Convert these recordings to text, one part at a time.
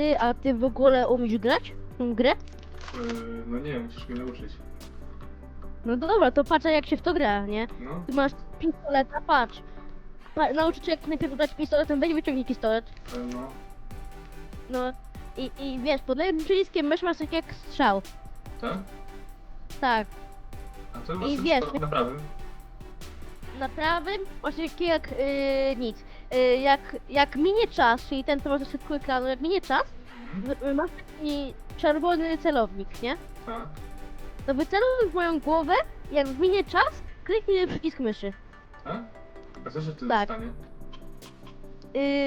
ty, a ty w ogóle umiesz grać? w grę? Yy, no nie, musisz mnie nauczyć. No dobra, to patrz jak się w to gra, nie? No, Ty masz pistoleta, patrz. Pa, nauczę cię jak najpierw grać pistoletem, weź wyciągnij pistolet. e, no. No i, i wiesz, pod lewym przyciskiem mysz masz taki jak strzał. Tak? Tak. A to masz I ten wiesz, na prawym. Na prawym masz taki jak yy, nic. Yy, jak, jak minie czas, czyli ten co w środku ekranu, jak minie czas, Mhm. masz taki czerwony celownik, nie? Tak. To wyceluj w moją głowę, jak minie czas, kliknij przycisk myszy. Tak? A co się wtedy Tak. stanie?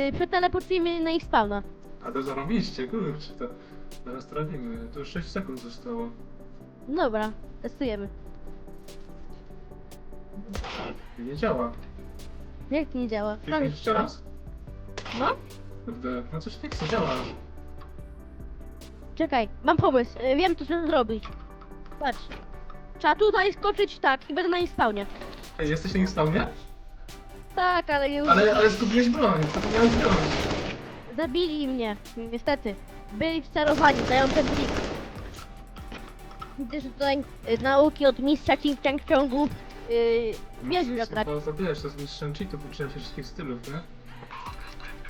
Yy, przeteleportuj mnie na ich spawna. A to zarobiście, kurczę, to zaraz trafimy. To już 6 sekund zostało. Dobra, testujemy. Nie działa. Jak nie działa? Kliknij jeszcze raz. No, Kurde, no coś nie chce działać. czekaj, mam pomysł, yy, wiem co trzeba zrobić. Patrz. Trzeba tutaj skoczyć tak i będę na spawnie. Ej, jesteś na ich stanie? Tak, ale już Ale, ale zgubiłeś broń, to miałeś broń. zabili mnie, niestety. Byli wcelowani, dają ten. Widzę, że tutaj y, nauki od mistrza King Chang ciągu yy, wiesz grać. No to wiesz, to jest mistrzem cheatów, uczyłem się wszystkich stylów, nie?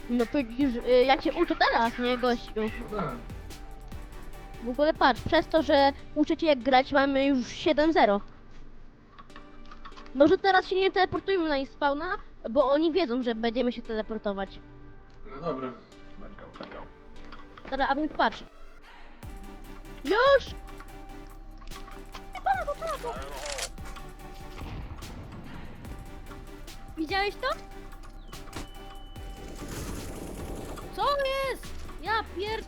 No to już y, ja cię uczę teraz, nie gościu. No tak. W ogóle patrz, przez to, że uczę cię jak grać, mamy już 7-0. Może teraz się nie teleportujmy na ich spawna, bo oni wiedzą, że będziemy się teleportować. No dobra. Teraz, a więc patrz. Już! Widziałeś to? Co jest? Ja pier...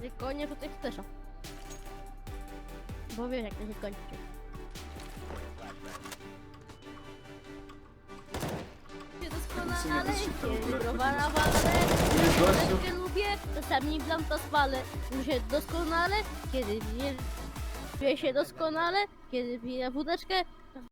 Tylko nie tutaj chcesz. Bo wiesz jak to się kończy. Doskonale, kiedy browara walę, czasami blam to spalę. Się doskonale, kiedy piję, czuję się doskonale, kiedy piję wódeczkę,